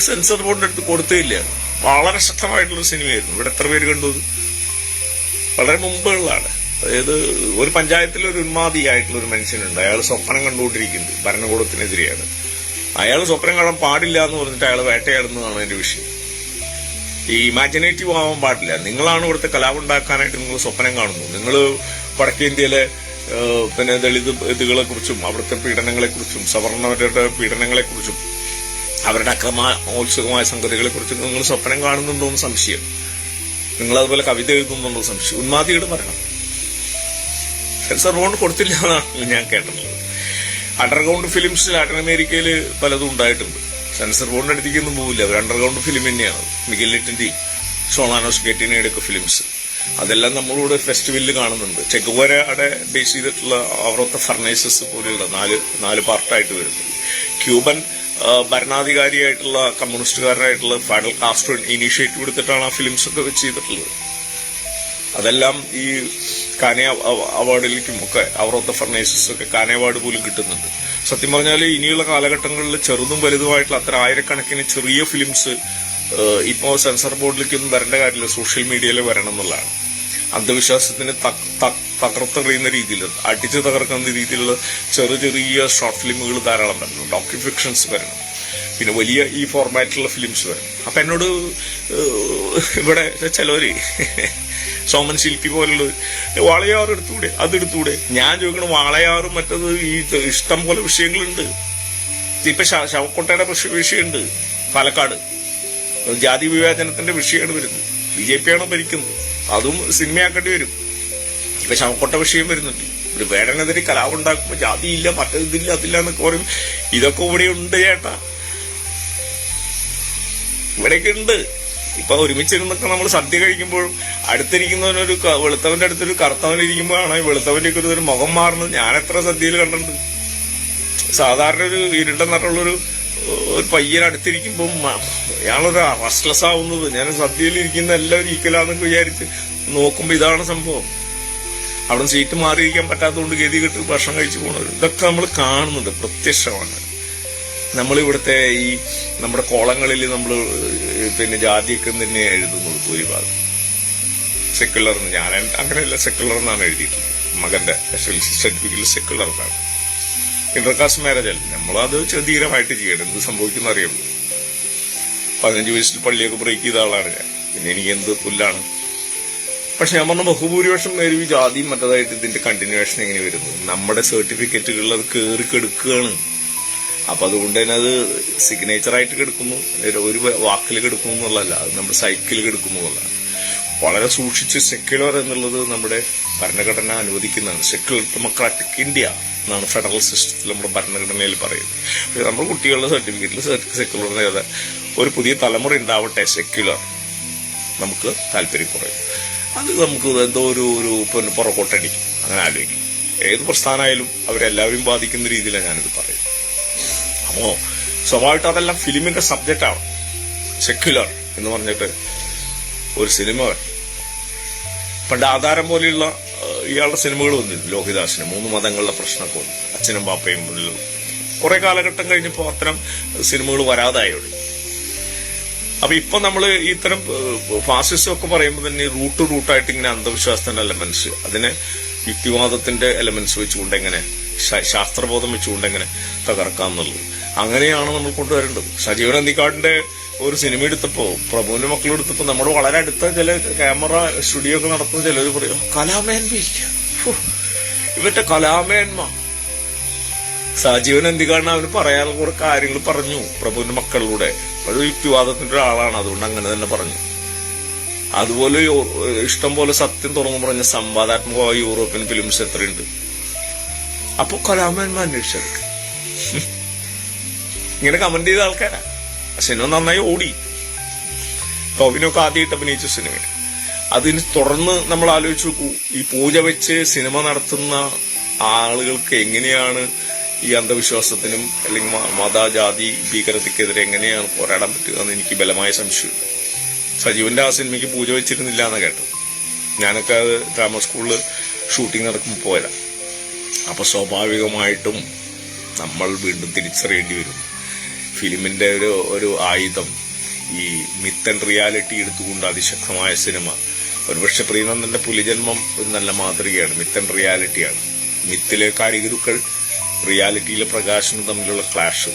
സെൻസർ ബോർഡിന്റെ അടുത്ത് കൊടുത്തേയില്ല. വളരെ ശക്തമായിട്ടുള്ള സിനിമയായിരുന്നു. ഇവിടെ എത്ര പേര് കണ്ടു? വളരെ മുമ്പുള്ളതാണ്. അതായത് ഒരു പഞ്ചായത്തിലെ ഒരു ഉന്മാദിയായിട്ടുള്ള ഒരു മനുഷ്യനുണ്ട്. അയാൾ സ്വപ്നം കണ്ടുകൊണ്ടിരിക്കുന്നുണ്ട്. ഭരണകൂടത്തിനെതിരെയാണ്. അയാൾ സ്വപ്നം കാണാൻ പാടില്ല എന്ന് പറഞ്ഞിട്ട് അയാൾ വേട്ടയാടുന്നതാണ് എന്റെ വിഷയം. ഈ ഇമാജിനേറ്റീവ് ആവാൻ പാടില്ല. നിങ്ങളാണ് ഇവിടുത്തെ കലാപുണ്ടാക്കാനായിട്ട് നിങ്ങൾ സ്വപ്നം കാണുന്നു. നിങ്ങൾ വടക്കേന്ത്യയിലെ ഏഹ്, പിന്നെ ദളിത് ഇതുകളെ കുറിച്ചും അവിടുത്തെ പീഡനങ്ങളെ കുറിച്ചും സവർണവരുടെ പീഡനങ്ങളെ കുറിച്ചും അവരുടെ അക്രമോത്സുകമായ സംഗതികളെ കുറിച്ചും നിങ്ങൾ സ്വപ്നം കാണുന്നുണ്ടോ എന്ന് സംശയം. നിങ്ങൾ അതുപോലെ കവിത എഴുതുന്നുണ്ടോ സംശയം. ഉന്മാദിയുടെ മരണം. സെൻസർ ബോണ്ട് കൊടുത്തില്ല എന്നാണ് ഞാൻ കേട്ടിട്ടുള്ളത് അണ്ടർഗ്രൗണ്ട് ഫിലിംസ് ലാറ്റിൻ അമേരിക്കയിൽ പലതും ഉണ്ടായിട്ടുണ്ട്. സെൻസർ ബോണ്ട് അടുത്തേക്കൊന്നും പോവില്ല. അവർ അണ്ടർഗ്രൗണ്ട് ഫിലിം തന്നെയാണ്. മിഗലിറ്റിന്റെയും സോളാനോസ് ഗെറ്റിനയുടെ ഒക്കെ ഫിലിംസ് അതെല്ലാം നമ്മളിവിടെ ഫെസ്റ്റിവലിൽ കാണുന്നുണ്ട്. ചെഗുവരയുടെ ബേസ് ചെയ്തിട്ടുള്ള ഓഫ് ഫർണൈസസ് പോലെയുള്ള നാല് നാല് പാർട്ടായിട്ട് വരുന്നത് ക്യൂബൻ ഭരണാധികാരിയായിട്ടുള്ള കമ്മ്യൂണിസ്റ്റുകാരനായിട്ടുള്ള ഫാഡൽ കാസ്ട്രോ ഇനീഷ്യേറ്റീവ് എടുത്തിട്ടാണ് ആ ഫിലിംസ് ഒക്കെ വെച്ച് ചെയ്തിട്ടുള്ളത്. അതെല്ലാം ഈ കാനെ അവാർഡിലേക്കും ഒക്കെ അവറോത്ത ഫർണൈസസ് ഒക്കെ കാനെ അവാർഡ് പോലും കിട്ടുന്നുണ്ട്. സത്യം പറഞ്ഞാൽ ഇനിയുള്ള കാലഘട്ടങ്ങളിൽ ചെറുതും വലുതുമായിട്ടുള്ള അത്ര ആയിരക്കണക്കിന് ചെറിയ ഫിലിംസ് ഇപ്പോ സെൻസർ ബോർഡിലേക്കൊന്നും വരേണ്ട കാര്യമില്ല. സോഷ്യൽ മീഡിയയിൽ വരണം എന്നുള്ളതാണ്. അന്ധവിശ്വാസത്തിന് തകർത്തെറിയുന്ന രീതിയിൽ അടിച്ചു തകർക്കുന്ന രീതിയിലുള്ള ചെറിയ ചെറിയ ഷോർട്ട് ഫിലിമുകൾ ധാരാളം വരണം. ഡോക്യു ഫിക്ഷൻസ് വരണം. പിന്നെ വലിയ ഈ ഫോർമാറ്റിലുള്ള ഫിലിംസ് വരും അപ്പൊ എന്നോട് ഇവിടെ ചിലവര് സോമൻ ശില്പി പോലുള്ള വാളയാർ എടുത്തൂടെ? അതെടുത്തൂടെ ഞാൻ ചോദിക്കണം വാളയാറും മറ്റത് ഈ ഇഷ്ടം പോലെ വിഷയങ്ങളുണ്ട്. ഇപ്പൊ ശവക്കോട്ടയുടെ വിഷ- വിഷയമുണ്ട്. പാലക്കാട്. ജാതി വിവേചനത്തിന്റെ വിഷയമാണ് വരുന്നത്. ബി ജെ പിയാണ് ഭരിക്കുന്നത്? അതും സിനിമയാക്കേണ്ടി വരും. ഇപ്പൊ ശവക്കോട്ട വിഷയം വരുന്നുണ്ട്. ഒരു വേടനെതിരെ ജാതി ജാതിയില്ല മറ്റേതില്ല അതില്ല എന്നൊക്കെ പറയും. ഇതൊക്കെ ഇവിടെ ഉണ്ട് ചേട്ടാ. ഇവിടെയൊക്കെ ഉണ്ട്. ഇപ്പൊ ഒരുമിച്ചിരുന്നൊക്കെ നമ്മൾ സദ്യ കഴിക്കുമ്പോഴും അടുത്തിരിക്കുന്നവനൊരു വെളുത്തവന്റെ അടുത്തൊരു കറുത്തവനിരിക്കുമ്പോഴാണ് വെളുത്തവന്റെ ഒക്കെ ഒരു മുഖം മാറുന്നത്. ഞാൻ എത്ര സദ്യയിൽ കണ്ടിട്ടുണ്ട്. സാധാരണ ഒരു ഇരുണ്ട നിറമുള്ളൊരു ഒരു പയ്യൻ അടുത്തിരിക്കുമ്പോൾ അയാളൊരു റെസ്റ്റ്ലെസ് ആവുന്നത്. ഞാൻ സദ്യയിൽ ഇരിക്കുന്ന എല്ലാവരും ഈക്വലാന്നൊക്കെ വിചാരിച്ച് നോക്കുമ്പോൾ ഇതാണ് സംഭവം. അവിടെ സീറ്റ് മാറിയിരിക്കാൻ പറ്റാത്തതുകൊണ്ട് ഗതി കെട്ട് ഭക്ഷണം കഴിച്ചു പോകുന്നത് ഇതൊക്കെ നമ്മൾ കാണുന്നുണ്ട്. പ്രത്യക്ഷമാണ്. നമ്മളിവിടുത്തെ ഈ നമ്മുടെ കോളങ്ങളിൽ നമ്മൾ പിന്നെ ജാതിയൊക്കെ തന്നെ എഴുതുന്നത് ഭൂരിഭാഗം. സെക്കുലർ ഞാൻ അങ്ങനെയല്ല സെക്കുലർ എന്നാണ് എഴുതിയിട്ടുള്ളത്. മകന്റെ സർട്ടിഫിക്കറ്റിൽ സെക്കുലർ എന്നാണ്. ഇന്റർകാസ്റ്റ് മാരേജ് അല്ല? നമ്മളത് ധീരമായിട്ട് ചെയ്യണം. എന്ത് സംഭവിക്കുന്ന അറിയുള്ളൂ പതിനഞ്ച് വയസ്സിൽ പള്ളിയൊക്കെ ബ്രേക്ക് ചെയ്ത ആളാണ് ഞാൻ. പിന്നെ എനിക്ക് എന്ത് പുല്ലാണ്? പക്ഷെ ഞാൻ പറഞ്ഞ ബഹുഭൂരിപക്ഷം പേര് ഈ ജാതിയും മറ്റേതായിട്ട് ഇതിന്റെ കണ്ടിന്യൂവേഷൻ എങ്ങനെ വരുന്നു? നമ്മുടെ സർട്ടിഫിക്കറ്റുകളിൽ അത് കയറി കെടുക്കുകയാണ്. അപ്പൊ അതുകൊണ്ട് തന്നെ അത് സിഗ്നേച്ചർ ആയിട്ട് കെടുക്കുന്നു. ഒരു വാക്കിൽ കെടുക്കുന്നു എന്നുള്ളതല്ല. അത് നമ്മുടെ സൈക്കിൾ കെടുക്കുന്നു എന്നുള്ളതാണ്. വളരെ സൂക്ഷിച്ച് സെക്യുലർ എന്നുള്ളത് നമ്മുടെ ഭരണഘടന അനുവദിക്കുന്നതാണ്. സെക്യുലർ ഡെമോക്രാറ്റിക് ഇന്ത്യ എന്നാണ് ഫെഡറൽ സിസ്റ്റത്തിൽ നമ്മുടെ ഭരണഘടനയിൽ പറയുന്നത്. പക്ഷേ നമ്മുടെ കുട്ടികളുടെ സർട്ടിഫിക്കറ്റിൽ സെക്യുലർ ഒരു പുതിയ തലമുറ ഉണ്ടാവട്ടെ സെക്യുലർ നമുക്ക് താല്പര്യം കുറയും. അത് നമുക്ക് എന്തോ ഒരു ഒരു പിന്നെ പുറകോട്ടടിക്കും അങ്ങനെ ആലോചിക്കും. ഏത് പ്രസ്ഥാനമായാലും അവരെല്ലാവരും ബാധിക്കുന്ന രീതിയിലാണ് ഞാനിത് പറയുന്നത്. അപ്പോൾ സ്വാഭാവികമായിട്ട് അതെല്ലാം ഫിലിമിന്റെ സബ്ജക്റ്റ് ആണ് സെക്യുലർ എന്ന് പറഞ്ഞിട്ട് ഒരു സിനിമ. പണ്ട് ആധാരം പോലെയുള്ള ഇയാളുടെ സിനിമകൾ വന്നിരുന്നു ലോഹിദാസിന് മൂന്ന് മതങ്ങളുടെ പ്രശ്നമൊക്കെ വന്നു അച്ഛനും പാപ്പയും കുറെ കാലഘട്ടം കഴിഞ്ഞപ്പോൾ അത്തരം സിനിമകൾ വരാതായോടെ അപ്പൊ ഇപ്പൊ നമ്മൾ ഇത്തരം ഫാസിസം ഒക്കെ പറയുമ്പോൾ തന്നെ റൂട്ട് റൂട്ടായിട്ട് ഇങ്ങനെ അന്ധവിശ്വാസത്തിന്റെ എലമെന്റ്സ് അതിനെ യുക്തിവാദത്തിന്റെ എലമെന്റ്സ് വെച്ചുകൊണ്ട് എങ്ങനെ ശാസ്ത്രബോധം വെച്ചുകൊണ്ട് എങ്ങനെ തകർക്കാം എന്നുള്ളത് അങ്ങനെയാണ് നമ്മൾ കൊണ്ടുവരേണ്ടത്. സജീവൻ അന്തിക്കാടിന്റെ ഒരു സിനിമ എടുത്തപ്പോ പ്രഭുവിന്റെ മക്കൾ എടുത്തപ്പോൾ നമ്മുടെ വളരെ അടുത്ത ചില ക്യാമറ സ്റ്റുഡിയോ ഒക്കെ നടത്തുന്ന ചിലർ പറയും കലാമേന്മയില്ല. ഇവന്റെ കലാമേന്മ. സജീവൻ എന്തിക്കാണ് അവന് പറയാൻ കുറെ കാര്യങ്ങൾ പറഞ്ഞു പ്രഭുവിന്റെ മക്കളിലൂടെ. ഒരു യുക്തിവാദത്തിന്റെ ഒരാളാണ് അതുകൊണ്ട് അങ്ങനെ തന്നെ പറഞ്ഞു. അതുപോലെ ഇഷ്ടം പോലെ സത്യം തുറന്നു പറഞ്ഞ സംവാദാത്മകമായ യൂറോപ്യൻ ഫിലിംസ് എത്രയുണ്ട്. അപ്പൊ കലാമേന്മ അന്വേഷിച്ചത് ഇങ്ങനെ കമന്റ് ചെയ്ത ആൾക്കാരാ. സിനിമ നന്നായി ഓടി. ടോവിനൊക്കെ ആദ്യമായിട്ട് അഭിനയിച്ച സിനിമ. അതിന് തുടർന്ന് നമ്മൾ ആലോചിച്ചു നോക്കൂ ഈ പൂജ വെച്ച് സിനിമ നടത്തുന്ന ആളുകൾക്ക് എങ്ങനെയാണ് ഈ അന്ധവിശ്വാസത്തിനും അല്ലെങ്കിൽ മതജാതി മത ജാതി ഭീകരതയ്ക്കെതിരെ എങ്ങനെയാണ് പോരാടാൻ പറ്റുക എന്ന് എനിക്ക് ബലമായ സംശയമുണ്ട്. സജീവന്റെ ആ സിനിമയ്ക്ക് പൂജ വെച്ചിരുന്നില്ല എന്ന് കേട്ടു ഞാനൊക്കെ അത് ഡ്രാമ സ്കൂളിൽ ഷൂട്ടിംഗ് നടക്കുമ്പോൾ പോയതാണ് അപ്പൊ സ്വാഭാവികമായിട്ടും നമ്മൾ വീണ്ടും തിരിച്ചറിയേണ്ടി വരും. ഫിലിമിന്റെ ഒരു ഒരു ആയുധം. ഈ മിത്തൻ റിയാലിറ്റി എടുത്തുകൊണ്ട് അതിശക്തമായ സിനിമ. ഒരുപക്ഷെ പ്രീനന്ദന്റെ പുലിജന്മം ഒരു നല്ല മാതൃകയാണ്. മിത്തൻ റിയാലിറ്റിയാണ്. മിത്തിലെ കാരിഗുരുക്കൾ റിയാലിറ്റിയിലെ പ്രകാശനം തമ്മിലുള്ള ക്ലാഷ്.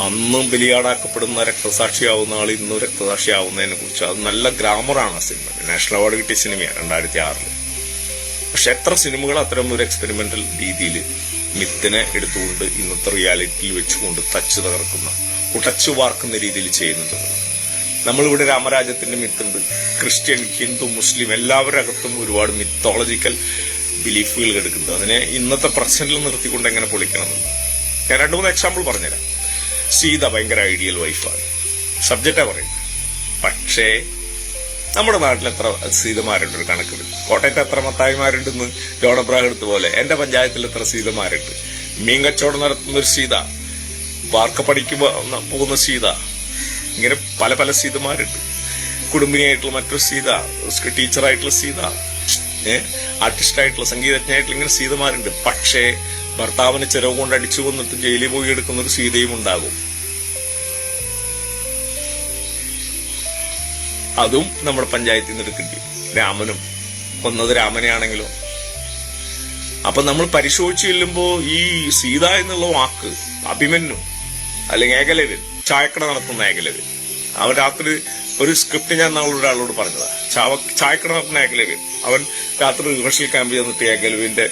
അന്നും ബലിയാടാക്കപ്പെടുന്ന രക്തസാക്ഷിയാവുന്ന ആൾ ഇന്നും രക്തസാക്ഷിയാവുന്നതിനെ കുറിച്ച് അത് നല്ല ഗ്രാമറാണ് ആ സിനിമ. നാഷണൽ അവാർഡ് കിട്ടിയ സിനിമയാണ് രണ്ടായിരത്തി ആറിൽ. പക്ഷെ എത്ര സിനിമകൾ അത്തരം ഒരു എക്സ്പെരിമെന്റൽ രീതിയിൽ മിത്തിനെ എടുത്തുകൊണ്ട് ഇന്നത്തെ റിയാലിറ്റിയിൽ വെച്ചുകൊണ്ട് തച്ച് തകർക്കുന്ന ഉടച്ചു വാർക്കുന്ന രീതിയിൽ ചെയ്യുന്നുണ്ട് നമ്മളിവിടെ രാമരാജ്യത്തിന്റെ മിത്തുണ്ട്. ക്രിസ്ത്യൻ ഹിന്ദു മുസ്ലിം എല്ലാവരുടെ അകത്തും ഒരുപാട് മിത്തോളജിക്കൽ ബിലീഫുകൾ എടുക്കുന്നത് അതിനെ ഇന്നത്തെ പ്രസന്റിൽ നിർത്തിക്കൊണ്ട് എങ്ങനെ പൊളിക്കണം? എന്ന്. ഞാൻ രണ്ടു മൂന്ന് എക്സാമ്പിൾ പറഞ്ഞുതരാം. സീത ഭയങ്കര ഐഡിയൽ വൈഫാണ് സബ്ജക്റ്റാ പറയും പക്ഷേ നമ്മുടെ നാട്ടിൽ എത്ര സീതമാരുണ്ട് ഒരു കണക്കിൽ കോട്ടയത്ത് എത്ര മത്തായിമാരുണ്ടെന്ന് ജോണബ്രാഹ് എടുത്ത പോലെ. എന്റെ പഞ്ചായത്തിൽ എത്ര സീതമാരുണ്ട് മീൻ കച്ചവടം നടത്തുന്ന ഒരു സീത. വാർക്ക പഠിക്കുമ്പോ പോകുന്ന സീത. ഇങ്ങനെ പല പല സീതമാരുണ്ട് കുടുംബിനിയായിട്ടുള്ള മറ്റൊരു സീത ടീച്ചറായിട്ടുള്ള സീത ഏഹ് ആർട്ടിസ്റ്റായിട്ടുള്ള സംഗീതജ്ഞയായിട്ടുള്ള ഇങ്ങനെ സീതമാരുണ്ട് പക്ഷേ ഭർത്താവിന് ചെലവ് കൊണ്ട് അടിച്ചു കൊന്നിട്ട് ജയിലിൽ പോയി എടുക്കുന്ന ഒരു സീതയും ഉണ്ടാകും. അതും നമ്മുടെ പഞ്ചായത്തിൽ നിന്ന് എടുക്കേണ്ടി. രാമനും. കൊന്നത് രാമനെയാണെങ്കിലും. അപ്പൊ നമ്മൾ പരിശോധിച്ച് ചെല്ലുമ്പോ ഈ സീത എന്നുള്ള വാക്ക് അഭിമന്യു അല്ലെങ്കിൽ ഏകലവ്യൻ ചായക്കട നടത്തുന്ന ഏകലവ്യൻ. അവൻ രാത്രി ഒരു സ്ക്രിപ്റ്റ് ഞാൻ നാളെ ഒരാളോട് പറഞ്ഞതാ. ചാവ ചായക്കട നടത്തുന്ന ഏകലവ്യൻ. അവൻ രാത്രി റിഹേഴ്സൽ ക്യാമ്പ് ചെന്നിട്ട് ഏകലവ്യന്റെ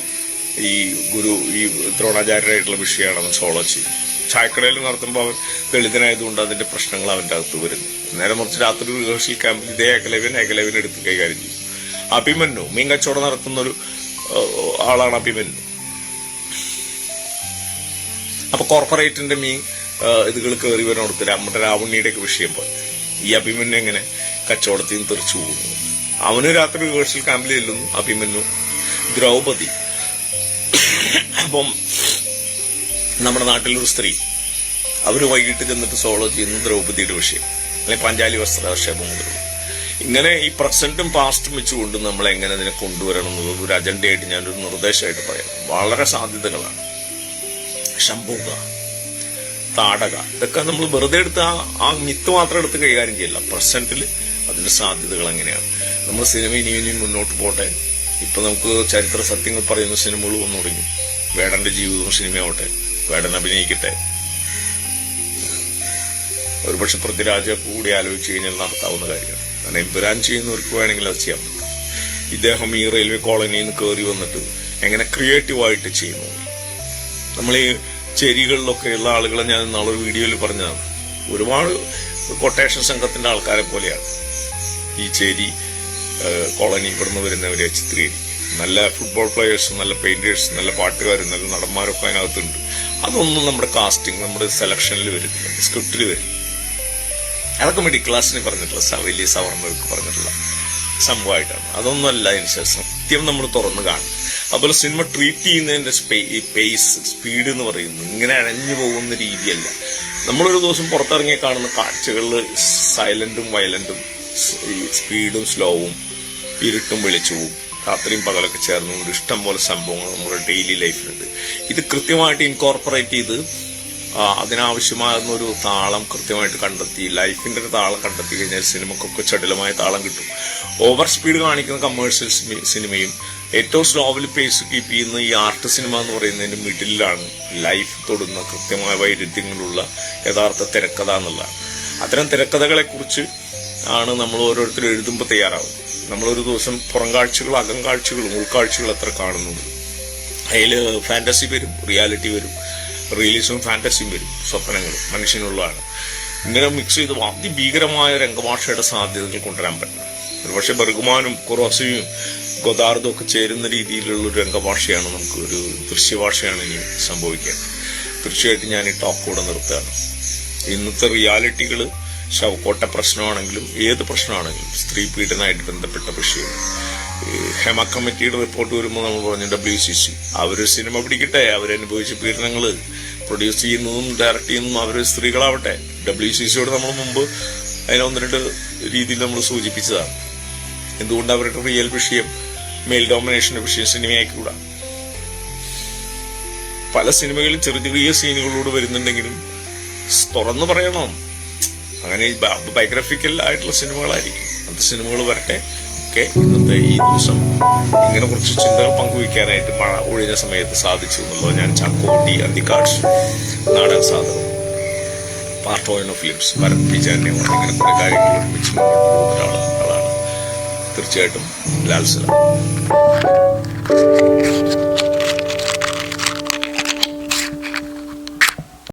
ഈ ഗുരു ഈ ദ്രോണാചാര്യരായിട്ടുള്ള വിഷയമാണ് അവൻ സോളോ ചെയ്യും ചായക്കടയിൽ നടത്തുമ്പോൾ അവൻ ദളിതനായതുകൊണ്ട് അതിന്റെ പ്രശ്നങ്ങൾ അവന്റെ അകത്ത് വരുന്നു. നേരെ മറിച്ച് രാത്രി റിഹേഴ്സൽ ക്യാമ്പിൽ ഇതേ ഏകലവ്യൻ ഏകലവ്യൻ എടുത്ത് കൈകാര്യം ചെയ്യും അഭിമന്യു മീൻ കച്ചവടം നടത്തുന്ന ഒരു ആളാണ് അഭിമന്യു. അപ്പൊ കോർപ്പറേറ്റിന്റെ മീൻ ഇതുകൾ കയറി വരുന്നിടത്ത് നമ്മുടെ രാവണിയുടെ ഒക്കെ വിഷയം പോലെ. ഈ അഭിമന്യു എങ്ങനെ കച്ചവടത്തിൽ നിന്ന് തെറിച്ചു പോകുന്നു? അവന് രാത്രി റിഹേഴ്സൽ ക്യാമ്പിൽ ചെല്ലുന്നു അഭിമന്യു ദ്രൗപദി. അപ്പം നമ്മുടെ നാട്ടിലൊരു സ്ത്രീ. അവർ വൈകിട്ട് ചെന്നിട്ട് സോളോ ചെയ്യുന്ന ദ്രൗപദിയുടെ വിഷയം അല്ലെങ്കിൽ പാഞ്ചാലി വസ്ത്രാക്ഷേപം മുതലുള്ള ഇങ്ങനെ ഈ പ്രസന്റും പാസ്റ്റും വെച്ചുകൊണ്ട് നമ്മൾ എങ്ങനെ അതിനെ കൊണ്ടുവരണം എന്നുള്ളത് ഒരു അജണ്ടയായിട്ട് ഞാനൊരു നിർദ്ദേശമായിട്ട് പറയാം. വളരെ സാധ്യതകളാണ്. ശംഭുക താടക ഇതൊക്കെ നമ്മൾ വെറുതെ എടുത്ത് ആ ആ മിത്ത് മാത്രം എടുത്ത് കൈകാര്യം ചെയ്യില്ല. പ്രസന്റിൽ അതിന്റെ സാധ്യതകൾ എങ്ങനെയാണ്? നമ്മൾ സിനിമ ഇനി ഇനിയും മുന്നോട്ട് പോട്ടെ? ഇപ്പൊ നമുക്ക് ചരിത്ര സത്യങ്ങൾ പറയുന്ന സിനിമകൾ വന്നു തുടങ്ങി. വേടന്റെ ജീവിതവും സിനിമയാവട്ടെ വേടൻ അഭിനയിക്കട്ടെ. ഒരുപക്ഷെ പൃഥ്വിരാജ കൂടി ആലോചിച്ച് കഴിഞ്ഞാൽ നടത്താവുന്ന കാര്യമാണ് കാരണം എമ്പുരാൻ ചെയ്യുന്നവർക്ക് വേണമെങ്കിൽ അത് ചെയ്യാൻ പറ്റും. ഇദ്ദേഹം ഈ റെയിൽവേ കോളനിയിൽ നിന്ന് കയറി വന്നിട്ട് എങ്ങനെ ക്രിയേറ്റീവായിട്ട് ചെയ്യുന്നു. നമ്മൾ ഈ ചെരികളിലൊക്കെ ഉള്ള ആളുകളെ ഞാൻ നാളെ വീഡിയോയിൽ പറഞ്ഞതാണ്. ഒരുപാട് കൊട്ടേഷൻ സംഘത്തിന്റെ ആൾക്കാരെ പോലെയാണ്. ഈ ചേരി കോളനി ഇവിടുന്ന് വരുന്നവരെ ചിത്രീകരിക്കും നല്ല ഫുട്ബോൾ പ്ലെയേഴ്സ് നല്ല പെയിന്റേഴ്സ് നല്ല പാട്ടുകാരും നല്ല നടന്മാരൊക്കെ അതിനകത്തുണ്ട്. അതൊന്നും നമ്മുടെ കാസ്റ്റിംഗ് നമ്മുടെ സെലക്ഷനിൽ വരുന്നില്ല. സ്ക്രിപ്റ്റിൽ വരും. അതൊക്കെ മിഡിൽ ക്ലാസ്സിന് പറഞ്ഞിട്ടുള്ള വലിയ സവർണർക്ക് പറഞ്ഞിട്ടുള്ള സംഭവമായിട്ടാണ്. അതൊന്നുമല്ല അതിന് ശേഷം. സത്യം നമ്മൾ തുറന്ന് കാണും. അതുപോലെ സിനിമ ട്രീറ്റ് ചെയ്യുന്നതിന്റെ പേസ് സ്പീഡ് എന്ന് പറയുന്നത് ഇങ്ങനെ അഴഞ്ഞു പോകുന്ന രീതിയല്ല. നമ്മളൊരു ദിവസം പുറത്തിറങ്ങി കാണുന്ന കാഴ്ചകളിൽ സൈലന്റും വയലന്റും സ്പീഡും സ്ലോവും ഇരുട്ടും വെളിച്ചവും രാത്രിയും പകലൊക്കെ ചേർന്നുകൊണ്ട് ഇഷ്ടം പോലെ സംഭവങ്ങൾ നമ്മുടെ ഡെയിലി ലൈഫിലുണ്ട് ഇത് കൃത്യമായിട്ട് ഇൻകോർപ്പറേറ്റ് ചെയ്ത് അതിനാവശ്യമാകുന്ന ഒരു താളം കൃത്യമായിട്ട് കണ്ടെത്തി ലൈഫിന്റെ ഒരു താളം കണ്ടെത്തി കഴിഞ്ഞാൽ സിനിമക്കൊക്കെ ചടുലമായ താളം കിട്ടും. ഓവർ സ്പീഡ് കാണിക്കുന്ന കമേഴ്ഷ്യൽ സിനിമയും ഏറ്റവും സ്ലോവിൽ പേസ് കീപ്പ് ചെയ്യുന്ന ഈ ആർട്ട് സിനിമ എന്ന് പറയുന്നതിന്റെ മിഡിലാണ് ലൈഫ് തൊടുന്ന കൃത്യമായ വൈരുദ്ധ്യങ്ങളുള്ള യഥാർത്ഥ തിരക്കഥ എന്നുള്ള അത്തരം തിരക്കഥകളെ കുറിച്ച് ആണ് നമ്മൾ ഓരോരുത്തരും എഴുതുമ്പോൾ തയ്യാറാവും നമ്മളൊരു ദിവസം പുറം കാഴ്ചകളും അകം കാഴ്ചകളും ഉൾക്കാഴ്ചകളും എത്ര കാണുന്നുണ്ട് അതിൽ ഫാന്റസി വരും റിയാലിറ്റി വരും റിയലിസവും ഫാന്റസിയും വരും സ്വപ്നങ്ങളും മനുഷ്യനുള്ളതാണ്. ഇങ്ങനെ മിക്സ് ചെയ്ത് അതിഭീകരമായ രംഗഭാഷയുടെ സാധ്യതകൾ കൊണ്ടുവരാൻ പറ്റും. ഒരുപക്ഷെ ബർഗുമാനും കുറോസിയും ഗൊദാർദും ഒക്കെ ചേരുന്ന രീതിയിലുള്ള ഒരു രംഗഭാഷയാണ് നമുക്ക് ഒരു ദൃശ്യഭാഷയാണ് ഇനി സംഭവിക്കുന്നത് തീർച്ചയായിട്ടും ഞാൻ ഈ ടോക്ക് കൂടെ നിർത്തുകയാണ്. ഇന്നത്തെ റിയാലിറ്റികൾ ശവക്കോട്ട പ്രശ്നമാണെങ്കിലും ഏത് പ്രശ്നമാണെങ്കിലും സ്ത്രീ പീഡനമായിട്ട് ബന്ധപ്പെട്ട വിഷയം. ഹെമ കമ്മിറ്റിയുടെ റിപ്പോർട്ട് വരുമ്പോൾ നമ്മൾ പറഞ്ഞു ഡബ്ല്യു സി സി അവർ സിനിമ പിടിക്കട്ടെ അവരനുഭവിച്ച പീഡനങ്ങൾ പ്രൊഡ്യൂസ് ചെയ്യുന്നതും ഡയറക്ട് ചെയ്യുന്നതും അവർ സ്ത്രീകളാവട്ടെ. ഡബ്ല്യു സി സിയോട് നമ്മൾ മുമ്പ് അതിനെ ഒന്ന് രണ്ട് രീതിയിൽ നമ്മൾ സൂചിപ്പിച്ചതാണ്. എന്തുകൊണ്ട് അവരുടെ റിയൽ വിഷയം മെയിൽ ഡോമിനേഷന്റെ വിഷയം സിനിമയായിക്കൂടാ? പല സിനിമകളിൽ ചെറിയ ചെറിയ സീനുകളോട് വരുന്നുണ്ടെങ്കിലും തുറന്നു പറയണം. അങ്ങനെ ബയോഗ്രഫിക്കൽ ആയിട്ടുള്ള സിനിമകളായിരിക്കും. അങ്ങനത്തെ സിനിമകൾ വരട്ടെ. ഒക്കെ ഇന്നത്തെ ഈ ദിവസം ഇങ്ങനെ കുറച്ച് ചിന്തകൾ പങ്കുവയ്ക്കാനായിട്ട് മഴ ഒഴിഞ്ഞ സമയത്ത് സാധിച്ചു എന്നുള്ളത് ഞാൻ ചാക്കോട്ടി അന്തിക്കാഷ് നാടൻ സാധനം. Part of films Bharath P Jane ഇങ്ങനെ കുറെ കാര്യങ്ങൾ ഒരുമിച്ച് മുന്നോട്ട് തീർച്ചയായിട്ടും ലാൽ